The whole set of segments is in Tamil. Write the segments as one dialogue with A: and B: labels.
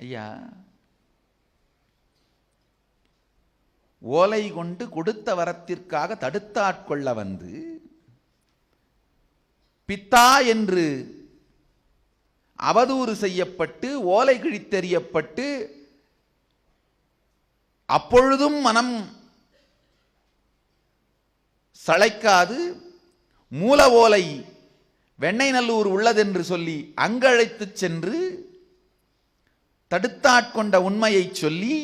A: ஐயா. ஓலை கொண்டு கொடுத்த வரத்திற்காக தடுத்தாட்கொள்ள வந்து பித்தா என்று அவதூறு செய்யப்பட்டு ஓலை கிழித்தெறியப்பட்டு அப்பொழுதும் மனம் சளைக்காது மூல ஓலை வெண்ணை நல்லூர் உள்ளதென்று சொல்லி அங்கழைத்துச் சென்று தடுத்தாட்கொண்ட உண்மையை சொல்லி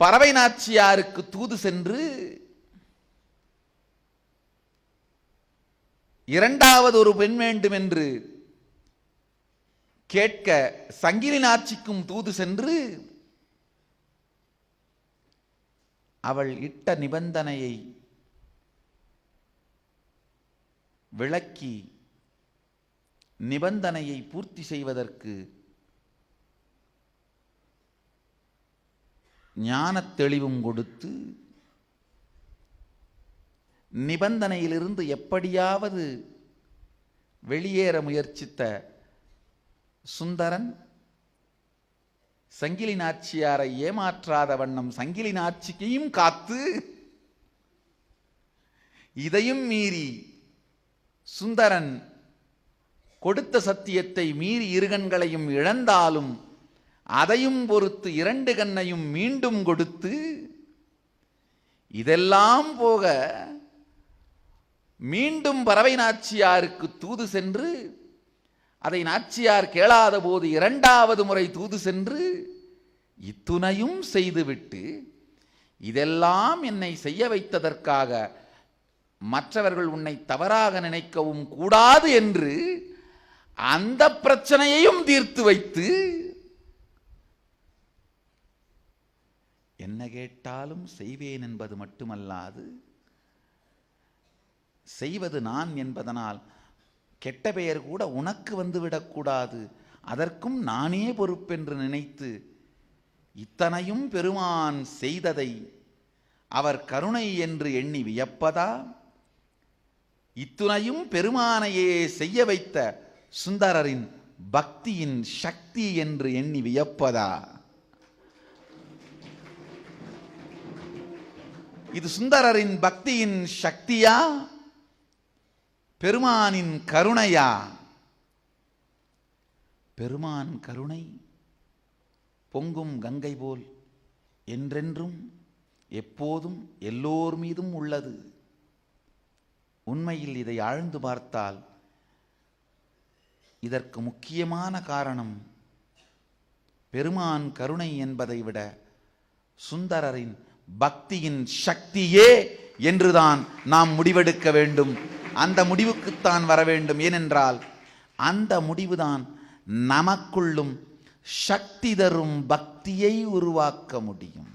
A: பறவை நாச்சியாருக்கு தூது சென்று இரண்டாவது ஒரு பெண் வேண்டும் என்று கேட்க சங்கிலி நாச்சிக்கும் தூது சென்று அவள் இட்ட நிபந்தனையை விளக்கி நிபந்தனையை பூர்த்தி செய்வதற்கு ஞானத் தெளிவும் கொடுத்து நிபந்தனையிலிருந்து எப்படியாவது வெளியேற முயற்சித்த சுந்தரன் சங்கிலி நாச்சியாரை ஏமாற்றாத வண்ணம் சங்கிலி நாச்சிக்கையும் காத்து இதையும் மீறி சுந்தரன் கொடுத்த சத்தியத்தை மீறி இருகண்களையும் இழந்தாலும் அதையும் பொறுத்து இரண்டு கண்ணையும் மீண்டும் கொடுத்து இதெல்லாம் போக மீண்டும் பறவை நாச்சியாருக்கு தூது சென்று அதை நாச்சியார் கேளாத போது இரண்டாவது முறை தூது சென்று இத்துணையும் செய்துவிட்டு இதெல்லாம் என்னை செய்ய வைத்ததற்காக மற்றவர்கள் உன்னை தவறாக நினைக்கவும் கூடாது என்று அந்த பிரச்சனையையும் தீர்த்து வைத்து என்ன கேட்டாலும் செய்வேன் என்பது மட்டுமல்லாது செய்வது நான் என்பதனால் கெட்ட பெயர் கூட உனக்கு வந்துவிடக்கூடாது அதற்கும் நானே பொறுப்பென்று நினைத்து இத்தனையும் பெருமான் செய்ததை அவர் கருணை என்று எண்ணி வியப்பதா? இத்துணையும் பெருமானையே செய்ய வைத்த சுந்தரரின் பக்தியின் சக்தி என்று எண்ணி வியப்பதா? இது சுந்தரரின் பக்தியின் சக்தியா? பெருமானின் கருணையா? பெருமான் கருணை பொங்கும் கங்கை போல் என்றென்றும் எப்போதும் எல்லோர் மீதும் உள்ளது. உண்மையில் இதை ஆழ்ந்து பார்த்தால் இதற்கு முக்கியமான காரணம் பெருமான் கருணை என்பதை விட சுந்தரரின் பக்தியின் சக்தியே என்றுதான் நாம் முடிவெடுக்க வேண்டும். அந்த முடிவுக்குத்தான் வர வேண்டும். ஏனென்றால் அந்த முடிவுதான் நமக்குள்ளும் சக்தி தரும் பக்தியை உருவாக்க முடியும்.